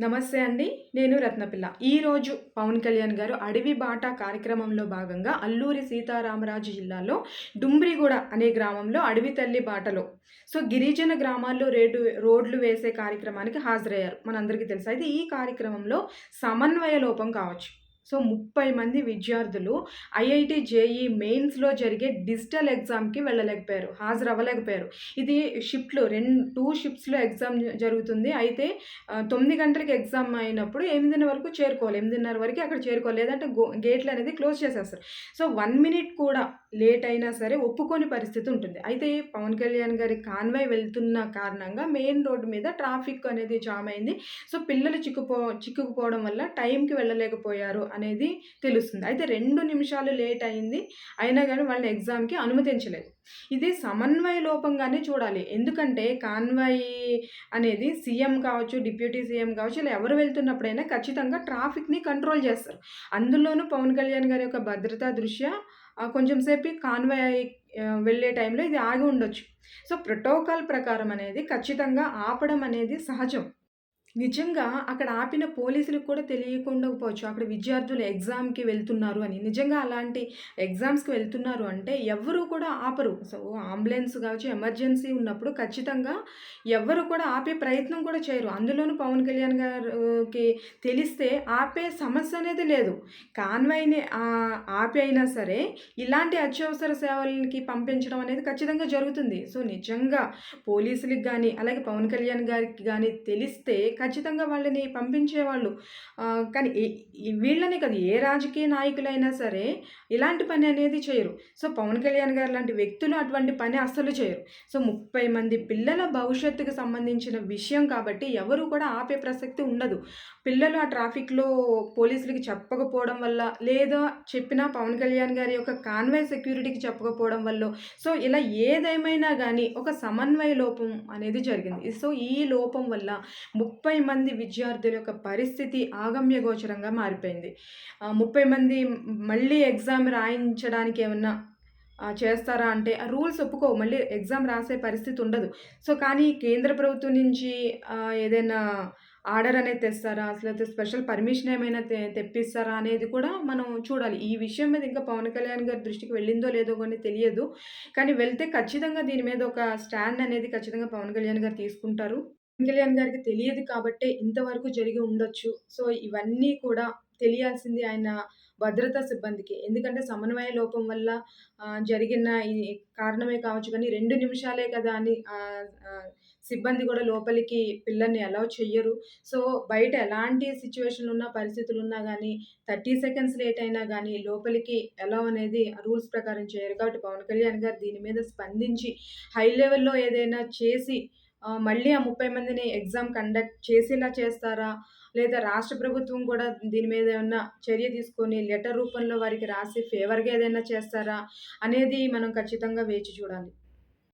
నమస్తే అండి నేను రత్నపిల్ల. ఈరోజు పవన్ కళ్యాణ్ గారు అడవి బాట కార్యక్రమంలో భాగంగా అల్లూరి సీతారామరాజు జిల్లాలో డుంబ్రిగూడ అనే గ్రామంలో అడవి తల్లి బాటలో సో గిరిజన గ్రామాల్లో రేటు రోడ్లు వేసే కార్యక్రమానికి హాజరయ్యారు. మనందరికీ తెలుసు? అయితే ఈ కార్యక్రమంలో సమన్వయ లోపం కావచ్చు. సో ముప్పై మంది విద్యార్థులు ఐఐటి జేఈ మెయిన్స్లో జరిగే డిజిటల్ ఎగ్జామ్కి వెళ్ళలేకపోయారు హాజరవ్వలేకపోయారు. ఇది షిఫ్ట్లు రెండు టూ షిఫ్ట్స్లో ఎగ్జామ్ జరుగుతుంది. అయితే తొమ్మిది గంటలకి ఎగ్జామ్ అయినప్పుడు ఎనిమిదిన్నర వరకు చేరుకోవాలి. ఎనిమిదిన్నర వరకు అక్కడ చేరుకోవాలి. లేదంటే గో గేట్లు అనేది క్లోజ్ చేసేస్తారు. సో వన్ మినిట్ కూడా లేట్ అయినా సరే ఒప్పుకోని పరిస్థితి ఉంటుంది. అయితే పవన్ కళ్యాణ్ గారి కాన్వాయ్ వెళ్తున్న కారణంగా మెయిన్ రోడ్డు మీద ట్రాఫిక్ అనేది జామ్ అయింది. సో పిల్లలు చిక్కుపో చిక్కుకుపోవడం వల్ల టైంకి వెళ్ళలేకపోయారు. అనేది తెలుస్తుంది. అయితే రెండు నిమిషాలు లేట్ అయింది. అయినా కానీ వాళ్ళని ఎగ్జామ్కి అనుమతించలేదు. ఇది సమన్వయ లోపంగానే చూడాలి. ఎందుకంటే కాన్వాయ్ అనేది సీఎం కావచ్చు డిప్యూటీ సీఎం కావచ్చు ఇలా ఎవరు వెళ్తున్నప్పుడైనా ఖచ్చితంగా ట్రాఫిక్ని కంట్రోల్ చేస్తారు. అందులోనూ పవన్ కళ్యాణ్ గారి యొక్క భద్రతా దృష్ట్యా కొంచెం సేపు కాన్వాయ్ వెళ్ళే టైంలో ఇది ఆగి ఉండొచ్చు. సో ప్రోటోకాల్ ప్రకారం అనేది ఖచ్చితంగా ఆపడం అనేది సహజం. నిజంగా అక్కడ ఆపిన పోలీసులకు కూడా తెలియకుండా పోవచ్చు. అక్కడ విద్యార్థులు ఎగ్జామ్కి వెళ్తున్నారు అని. నిజంగా అలాంటి ఎగ్జామ్స్కి వెళ్తున్నారు అంటే ఎవరు కూడా ఆపరు. సో అంబులెన్స్ కావచ్చు ఎమర్జెన్సీ ఉన్నప్పుడు ఖచ్చితంగా ఎవరు కూడా ఆపే ప్రయత్నం కూడా చేయరు. అందులోనూ పవన్ కళ్యాణ్ గారికి తెలిస్తే ఆపే సమస్య అనేది లేదు. కాన్వాయ్ని ఆపే ఆపి అయినా సరే ఇలాంటి అత్యవసర సేవలకి పంపించడం అనేది ఖచ్చితంగా జరుగుతుంది. సో నిజంగా పోలీసులకు కానీ అలాగే పవన్ కళ్యాణ్ గారికి కానీ తెలిస్తే ఖచ్చితంగా వాళ్ళని పంపించేవాళ్ళు. కానీ వీళ్ళనే కాదు ఏ రాజకీయ నాయకులైనా సరే ఇలాంటి పని అనేది చేయరు. సో పవన్ కళ్యాణ్ గారు లాంటి వ్యక్తులు అటువంటి పని అస్సలు చేయరు. సో ముప్పై మంది పిల్లల భవిష్యత్తుకు సంబంధించిన విషయం కాబట్టి ఎవరు కూడా ఆపే ప్రసక్తి ఉండదు. పిల్లలు ఆ ట్రాఫిక్లో పోలీసులకి చెప్పకపోవడం వల్ల లేదా చెప్పినా పవన్ కళ్యాణ్ గారి యొక్క కాన్వాయ్ సెక్యూరిటీకి చెప్పకపోవడం వల్ల. సో ఇలా ఏదేమైనా కానీ ఒక సమన్వయ లోపం అనేది జరిగింది. సో ఈ లోపం వల్ల ముప్పై ముప్పై మంది విద్యార్థుల యొక్క పరిస్థితి ఆగమ్యగోచరంగా మారిపోయింది. ముప్పై మంది మళ్ళీ ఎగ్జామ్ రాయించడానికి ఏమన్నా చేస్తారా అంటే ఆ రూల్స్ ఒప్పుకో మళ్ళీ ఎగ్జామ్ రాసే పరిస్థితి ఉండదు. సో కానీ కేంద్ర ప్రభుత్వం నుంచి ఏదైనా ఆర్డర్ అనేది తెస్తారా? అసలు స్పెషల్ పర్మిషన్ ఏమైనా తె తెప్పిస్తారా అనేది కూడా మనం చూడాలి. ఈ విషయం మీద ఇంకా పవన్ కళ్యాణ్ గారి దృష్టికి వెళ్ళిందో లేదో కానీ తెలియదు. కానీ వెళ్తే ఖచ్చితంగా దీని మీద ఒక స్టాండ్ అనేది ఖచ్చితంగా పవన్ కళ్యాణ్ గారు తీసుకుంటారు. కళ్యాణ్ గారికి తెలియదు కాబట్టే ఇంతవరకు జరిగి ఉండొచ్చు. సో ఇవన్నీ కూడా తెలియాల్సింది ఆయన భద్రతా సిబ్బందికి. ఎందుకంటే సమన్వయ లోపం వల్ల జరిగిన ఈ కారణమే కావచ్చు కానీ రెండు నిమిషాలే కదా అని సిబ్బంది కూడా లోపలికి పిల్లల్ని అలౌ చెయ్యరు. సో బయట ఎలాంటి సిచ్యువేషన్లు ఉన్నా పరిస్థితులు ఉన్నా కానీ థర్టీ సెకండ్స్ లేట్ అయినా కానీ లోపలికి ఎలా అనేది రూల్స్ ప్రకారం చేయరు. కాబట్టి పవన్ కళ్యాణ్ గారు దీని మీద స్పందించి హై లెవెల్లో ఏదైనా చేసి మళ్ళీ ఆ ముప్పై మందిని ఎగ్జామ్ కండక్ట్ చేసేలా చేస్తారా? లేదా రాష్ట్ర ప్రభుత్వం కూడా దీని మీద ఏమన్నా చర్య తీసుకొని లెటర్ రూపంలో వారికి రాసి ఫేవర్గా ఏదైనా చేస్తారా? అనేది మనం ఖచ్చితంగా వేచి చూడాలి.